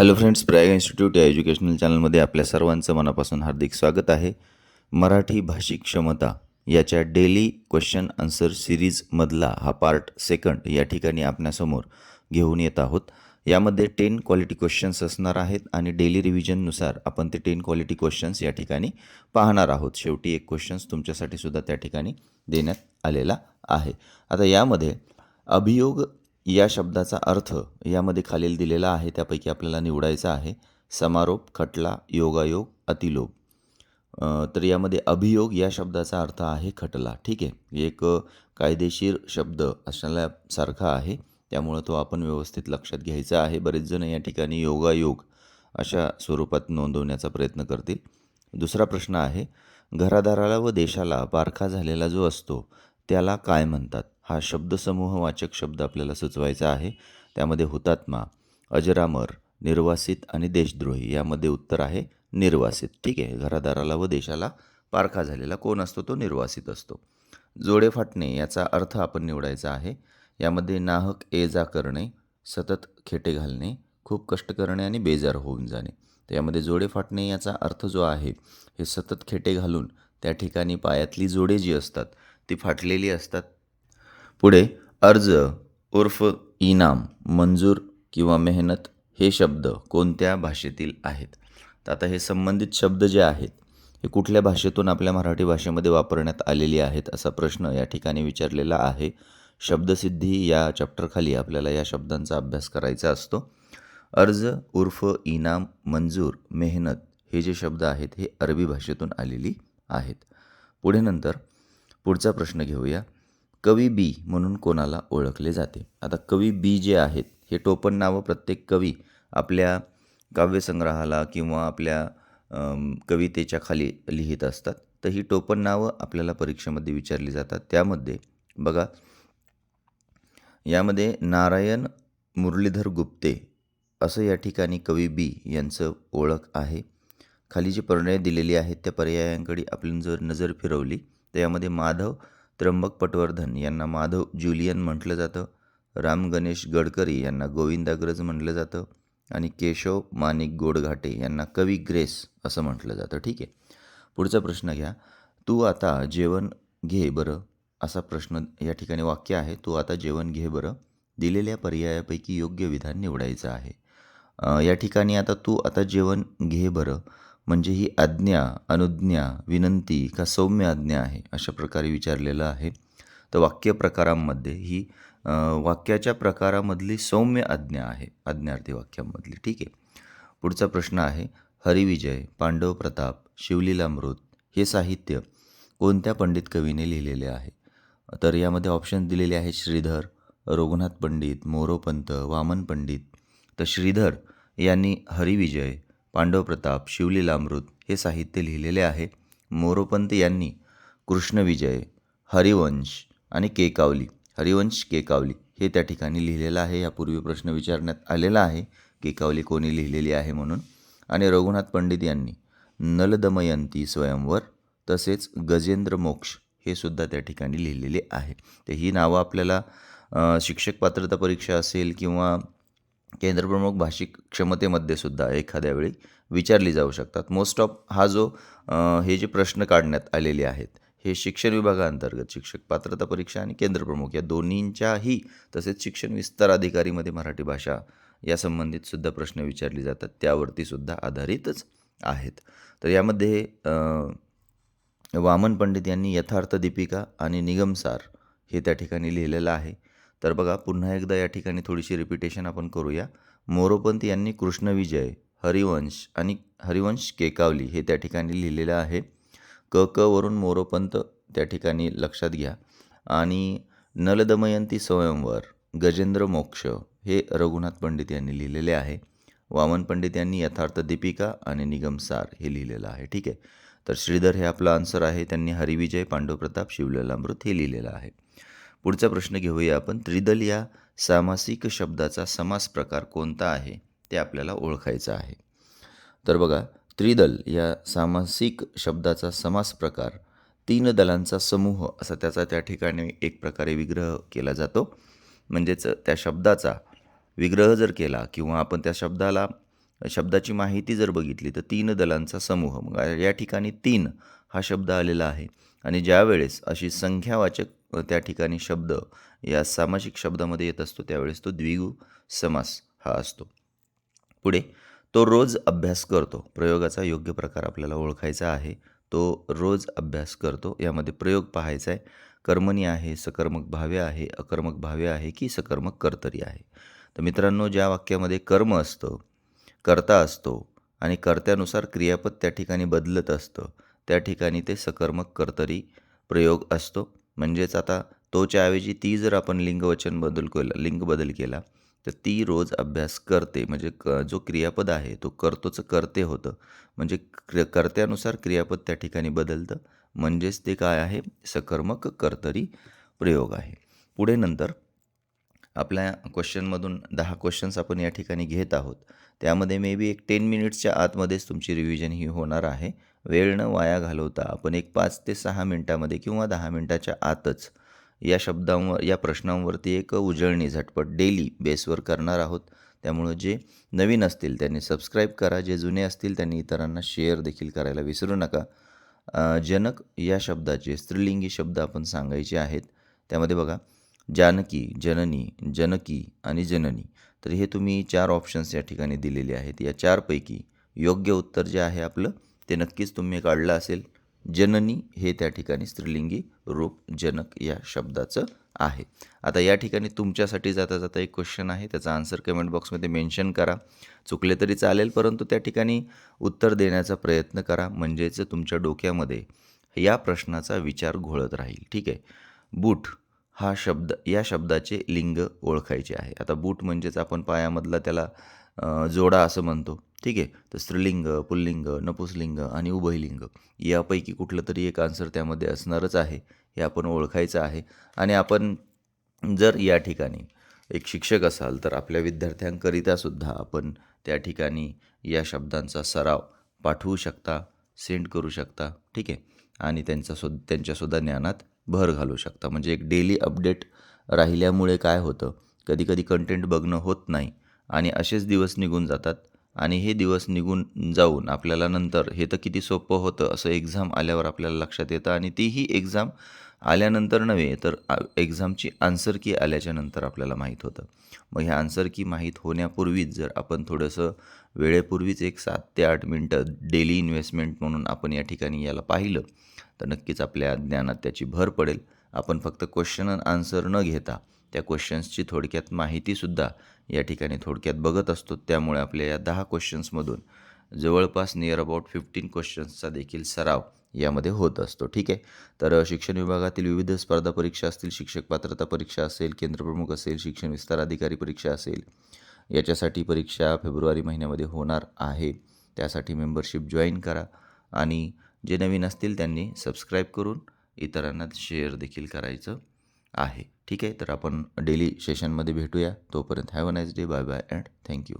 Hello friends Prayag institute या educational चॅनलमध्ये आपल्या सर्वांचं मनापासून हार्दिक स्वागत आहे. मराठी भाषिक क्षमता याच्या डेली क्वेश्चन आन्सर सिरीजमधला हा पार्ट सेकंड या ठिकाणी आपल्यासमोर घेऊन येत आहोत. यामध्ये टेन क्वालिटी क्वेश्चन्स असणार आहेत आणि डेली रिव्हिजननुसार आपण ते टेन क्वालिटी क्वेश्चन्स या ठिकाणी पाहणार आहोत. शेवटी एक क्वेश्चन्स तुमच्यासाठी सुद्धा त्या ठिकाणी देण्यात आलेला आहे. आता यामध्ये अभियोग या शब्दाचा अर्थ यामध्ये खालील दिलेला आहे त्यापैकी आपल्याला निवडायचा आहे समारोप खटला योगायोग अतिलोभ. तर यामध्ये अभियोग या शब्दाचा अर्थ आहे खटला. ठीक आहे? एक कायदेशीर शब्द असण्यासारखा आहे. त्यामुळं तो आपण व्यवस्थित लक्षात घ्यायचा आहे. बरेच जण या ठिकाणी योगायोग अशा स्वरूपात नोंदवण्याचा प्रयत्न करतील. दुसरा प्रश्न आहे घरादाराला व देशाला पारखा झालेला जो असतो त्याला काय म्हणतात? हा शब्दसमूह वाचक शब्द आपल्याला सुचवायचा आहे. त्यामध्ये हुतात्मा अजरामर निर्वासित आणि देशद्रोही यामध्ये उत्तर आहे निर्वासित. ठीक आहे घरादाराला व देशाला पारखा झालेला कोण असतो? तो निर्वासित असतो. जोडे फाटणे याचा अर्थ आपण निवडायचा आहे. यामध्ये नाहक ये जा करणे सतत खेटे घालणे खूप कष्ट करणे आणि बेजार होऊन जाणे. तर यामध्ये जोडे फाटणे याचा अर्थ जो आहे हे सतत खेटे घालून त्या ठिकाणी पायातली जोडे जी असतात ती फाटलेली असतात पुढे अर्ज उर्फ इनाम मंजूर किंवा मेहनत हे शब्द कोणत्या भाषेतील आहेत? तर आता हे संबंधित शब्द जे आहेत हे कुठल्या भाषेतून आपल्या मराठी भाषेमध्ये वापरण्यात आलेली आहेत असा प्रश्न या ठिकाणी विचारलेला आहे. शब्दसिद्धी या चॅप्टरखाली आपल्याला या शब्दांचा अभ्यास करायचा असतो. अर्ज उर्फ इनाम मंजूर मेहनत हे जे शब्द आहेत हे अरबी भाषेतून आलेली आहेत. पुढे नंतर पुढचा प्रश्न घेऊया. कवी बी म्हणून कोणाला ओळखले जाते. आता कवी बी जे आहेत हे टोपण नावं प्रत्येक कवी आपल्या काव्यसंग्रहाला किंवा आपल्या कवितेच्या खाली लिहित असतात. तर ही टोपण नावं आपल्याला परीक्षेमध्ये विचारली जातात. त्यामध्ये बघा यामध्ये नारायण मुरलीधर गुप्ते असं या ठिकाणी कवी बी यांचं ओळख आहे. खाली जी पर्याय दिलेली आहेत त्या पर्यायांकडे आपण जर नजर फिरवली तर यामध्ये माधव त्र्यंबक पटवर्धन यांना माधव ज्युलियन म्हटलं जातं. राम गणेश गडकरी यांना गोविंदाग्रज म्हटलं जातं. आणि केशव माणिक गोडघाटे यांना कवी ग्रेस असं म्हटलं जातं. ठीक आहे. पुढचा प्रश्न घ्या. तू आता जेवण घे बरं असा प्रश्न या ठिकाणी वाक्य आहे. तू आता जेवण घे बरं. दिलेल्या पर्यायापैकी योग्य विधान निवडायचं आहे. या ठिकाणी आता तू आता जेवण घे बरं. म्हणजे ही आज्ञा अनुज्ञा विनंती का सौम्य आज्ञा आहे अशा प्रकारे विचारलेलं आहे. तर वाक्य प्रकारांमध्ये ही वाक्याच्या प्रकारामधली सौम्य आज्ञा आहे आज्ञार्थी वाक्यामधली. ठीक आहे? पुढचा प्रश्न आहे हरिविजय पांडव प्रताप शिवलीलामृत हे साहित्य कोणत्या पंडित कवीने लिहिलेले आहे? तर यामध्ये ऑप्शन दिलेले आहेत श्रीधर रघुनाथ पंडित मोरोपंत वामन पंडित. तर श्रीधर यांनी हरिविजय पांडव प्रताप शिवलीलामृत हे साहित्य लिहिलेले आहे. मोरोपंत यांनी कृष्णविजय हरिवंश आणि केकावली हरिवंश केकावली हे त्या ठिकाणी लिहिलेलं आहे. यापूर्वी प्रश्न विचारण्यात आलेला आहे केकावली कोणी लिहिलेली आहे म्हणून. आणि रघुनाथ पंडित यांनी नलदमयंती स्वयंवर तसेच गजेंद्र मोक्ष हे सुद्धा त्या ठिकाणी लिहिलेले आहे. तर ही नावं आपल्याला शिक्षक पात्रता परीक्षा असेल किंवा केंद्रप्रमुख भाषिक क्षमतेमध्ये सुद्धा एखाद्या वेळी विचारली जाऊ शकतात. मोस्ट ऑफ हा जो हे जे प्रश्न काढण्यात आलेले आहेत हे शिक्षण विभागाअंतर्गत शिक्षक पात्रता परीक्षा आणि केंद्रप्रमुख या दोन्हींच्याही तसेच शिक्षण विस्तार अधिकारीमध्ये मराठी भाषा या संबंधित सुद्धा प्रश्न विचारले जातात. त्यावरती सुद्धा आधारितच आहेत. तर यामध्ये वामन पंडित यांनी यथार्थ दीपिका आणि निगमसार हे त्या ठिकाणी लिहिलेलं आहे. तर बघा पुन्हा एकदा या ठिकाणी थोडीशी रिपिटेशन आपण करूया. मोरोपंत यांनी कृष्णविजय हरिवंश आणि हरिवंश केकावली हे त्या ठिकाणी लिहिलेलं आहे. क क वरून मोरोपंत त्या ठिकाणी लक्षात घ्या. आणि नलदमयंती स्वयंवर गजेंद्र मोक्ष हे रघुनाथ पंडित यांनी लिहिलेले आहे. वामन पंडित यांनी यथार्थ दीपिका आणि निगमसार हे लिहिलेलं आहे. ठीक आहे? तर श्रीधर हे आपला आन्सर आहे. त्यांनी हरिविजय पांडवप्रताप शिवललामृत हे लिहिलेलं आहे. पुढचा प्रश्न घेऊया आपण. त्रिदल या सामासिक शब्दाचा समास प्रकार कोणता आहे? ते आपल्याला ओळखायचं आहे. तर बघा त्रिदल या सामासिक शब्दाचा समास प्रकार तीन दलांचा समूह असा त्याचा त्या ठिकाणी एक प्रकारे विग्रह केला जातो. म्हणजेच त्या शब्दाचा विग्रह जर केला किंवा आपण त्या शब्दाला शब्दाची माहिती जर बघितली तर तीन दलांचा समूह. मग या ठिकाणी तीन हा शब्द आलेला आहे. आणि ज्यावेळेस अशी संख्यावाचक त्या ठिकाणी शब्द या सामासिक शब्दामध्ये येत असतो त्यावेळेस तो द्विगु समास हा असतो. पुढे तो रोज अभ्यास करतो. प्रयोगाचा योग्य प्रकार आपल्याला ओळखायचा आहे. तो रोज अभ्यास करतो. यामध्ये प्रयोग पाहायचा आहे कर्मणी आहे सकर्मक भाव्य आहे अकर्मक भाव्य आहे की सकर्मक कर्तरी आहे. तर मित्रांनो ज्या वाक्यामध्ये कर्म असतं कर्ता असतो आणि कर्त्यानुसार क्रियापद त्या ठिकाणी बदलत असतं त्या ठिकाणी ते सकर्मक कर्तरी प्रयोग असतो. म्हणजेच आता तोच्या ऐवजी ती जर आपण लिंगवचन बदल केलं लिंग बदल केला तर ती रोज अभ्यास करते. म्हणजे क जो क्रियापद आहे तो करतोचं करते होतं. म्हणजे क्र कर्त्यानुसार क्रियापद त्या ठिकाणी बदलतं. म्हणजेच ते काय आहे? सकर्मक कर्तरी प्रयोग आहे. पुढे नंतर आपल्या क्वेश्चनमधून दहा क्वेश्चन्स आपण या ठिकाणी घेत आहोत. त्यामध्ये मे बी एक टेन मिनिट्सच्या आतमध्येच तुमची रिव्हिजन ही होणार आहे. वेळ न वाया घालवता आपण एक पाच ते सहा मिनटामध्ये किंवा दहा मिनटाच्या आतच या शब्दांवर या प्रश्नांवरती एक उजळणी झटपट डेली बेसवर करणार आहोत. त्यामुळं जे नवीन असतील त्यांनी सबस्क्राईब करा. जे जुने असतील त्यांनी इतरांना शेअर देखील करायला विसरू नका. जनक या शब्दाचे स्त्रीलिंगी शब्द आपण सांगायचे आहेत. त्यामध्ये बघा जानकी जननी जनकी आणि जननी. तर हे तुम्ही चार ऑप्शन्स या ठिकाणी दिलेले आहेत. या चारपैकी योग्य उत्तर जे आहे आपलं ते नक्कीच तुम्ही काढलं असेल. जननी हे त्या ठिकाणी स्त्रीलिंगी रूप जनक या शब्दाचं आहे. आता या ठिकाणी तुमच्यासाठी जाता जाता एक क्वेश्चन आहे. त्याचा आन्सर कमेंट बॉक्समध्ये मेन्शन करा. चुकले तरी चालेल परंतु त्या ठिकाणी उत्तर देण्याचा प्रयत्न करा. म्हणजेच तुमच्या डोक्यामध्ये या प्रश्नाचा विचार घोळत राहील. ठीक आहे? बूट हा शब्द या शब्दाचे लिंग ओळखायचे आहे. आता बूट म्हणजेच आपण पायामधला त्याला जोडा असं म्हणतो. ठीक आहे? तर स्त्रीलिंग पुल्लिंग नपुसलिंग आणि उभयलिंग यापैकी कुठलं तरी एक आन्सर त्यामध्ये असणारच आहे हे आपण ओळखायचं आहे. आणि आपण जर या ठिकाणी एक शिक्षक असाल तर आपल्या विद्यार्थ्यांकरिता सुद्धा आपण त्या ठिकाणी या शब्दांचा सराव पाठवू शकता सेंड करू शकता. ठीक आहे? आणि त्यांचा सु त्यांच्यासुद्धा ज्ञानात भर घालू शकता. म्हणजे एक डेली अपडेट राहिल्यामुळे काय होतं? कधी कधी कंटेंट बघणं होत नाही. आणि असेच दिवस निघून जातात. आणि हे दिवस निघून जाऊन आपल्याला नंतर हे तर किती सोपं होतं असं एक्झाम आल्यावर आपल्याला लक्षात येतं. आणि तीही एक्झाम आल्यानंतर नव्हे तर आ- एक्झामची आन्सर की आल्याच्यानंतर आपल्याला माहीत होतं. मग ह्या आन्सर की माहीत होण्यापूर्वीच जर आपण थोडंसं वेळेपूर्वीच एक सात ते आठ मिनटं डेली इन्व्हेस्टमेंट म्हणून आपण या ठिकाणी याला पाहिलं तर नक्कीच आपल्या ज्ञानात त्याची भर पडेल. आपण फक्त क्वेश्चन अँड आन्सर न घेता त्या क्वेश्चन्सची थोडक्यात माहितीसुद्धा या ठिकाणी थोडक्यात बघत असतो. त्यामुळे आपल्या या दहा क्वेश्चन्समधून जवळपास नियर अबाउट फिफ्टीन क्वेश्चन्सचा देखील सराव यामध्ये होत असतो. ठीक आहे? तर शिक्षण विभागातील विविध स्पर्धा परीक्षा असतील शिक्षक पात्रता परीक्षा असेल केंद्रप्रमुख असेल शिक्षण विस्तार अधिकारी परीक्षा असेल याच्यासाठी परीक्षा फेब्रुवारी महिन्यामध्ये होणार आहे. त्यासाठी मेंबरशिप जॉईन करा आणि जे नवीन असतील त्यांनी सबस्क्राईब करून इतरांना शेअर देखील करायचं आहे. ठीक आहे तर आपण डेली सेशनमध्ये भेटूया. तोपर्यंत have a nice day bye bye and thank you